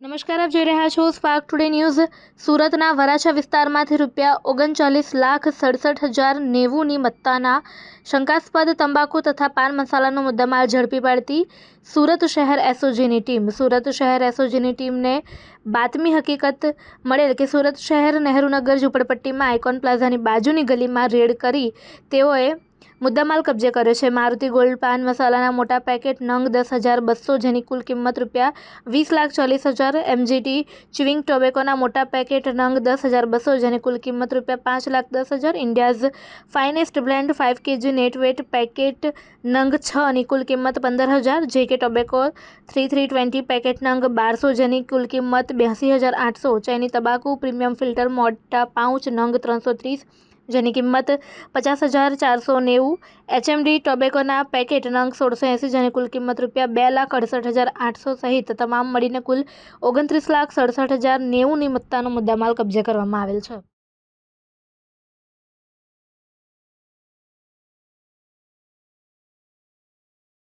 નમસ્કાર, આપ જોઈ રહ્યા છો સ્પાર્ક ટુડે ન્યૂઝ સુરતના વરાછા વિસ્તારમાંથી રૂપિયા ઓગણચાલીસ લાખ સડસઠ હજાર નેવુંની મત્તાના શંકાસ્પદ તંબાકુ તથા પાન મસાલાનો મુદ્દામાલ ઝડપી પાડતી સુરત શહેર એસઓજીની ટીમ. સુરત શહેર એસઓજીની ટીમને બાતમી હકીકત મળેલ કે સુરત શહેર નહેરુનગર ઝૂંપડપટ્ટીમાં આઇકોન પ્લાઝાની બાજુની ગલીમાં રેડ કરી તેઓએ મુદ્દામાલ કબજે કર્યો છે. મારુતિ ગોલ્ડ પાન મસાલાના મોટા પેકેટ નંગ દસ હજાર બસો જેની કુલ કિંમત રૂપિયા વીસ લાખ ચાલીસ હજાર એમજીટી ચ્યુઇંગ ટોબેકોના મોટા પેકેટ નંગ દસ હજાર બસો જેની કુલ કિંમત રૂપિયા પાંચ લાખ દસ હજાર India's finest blend five KG net weight packet નંગ છ ની કુલ કિંમત પંદર હજાર. જે કે tobacco three three twenty packet નંગ બારસો જેની કુલ કિંમત બ્યાસી હજાર આઠસો. ચૈની તબાકુ પ્રીમિયમ ફિલ્ટર મોટા પાઉચ નંગ ત્રણસો ત્રીસ જેની કિંમત પચાસ હજાર ચારસો નેવું એચએમડી ટોબેકોના પેકેટ નંગ સોળસો એંસી જેની કુલ કિંમત રૂપિયા બે લાખ અડસઠ હજાર આઠસો સહિત તમામ મળીને કુલ ઓગણત્રીસ લાખ સડસઠ હજાર નેવુંની મત્તાનો મુદ્દામાલ કબજે કરવામાં આવેલ છે.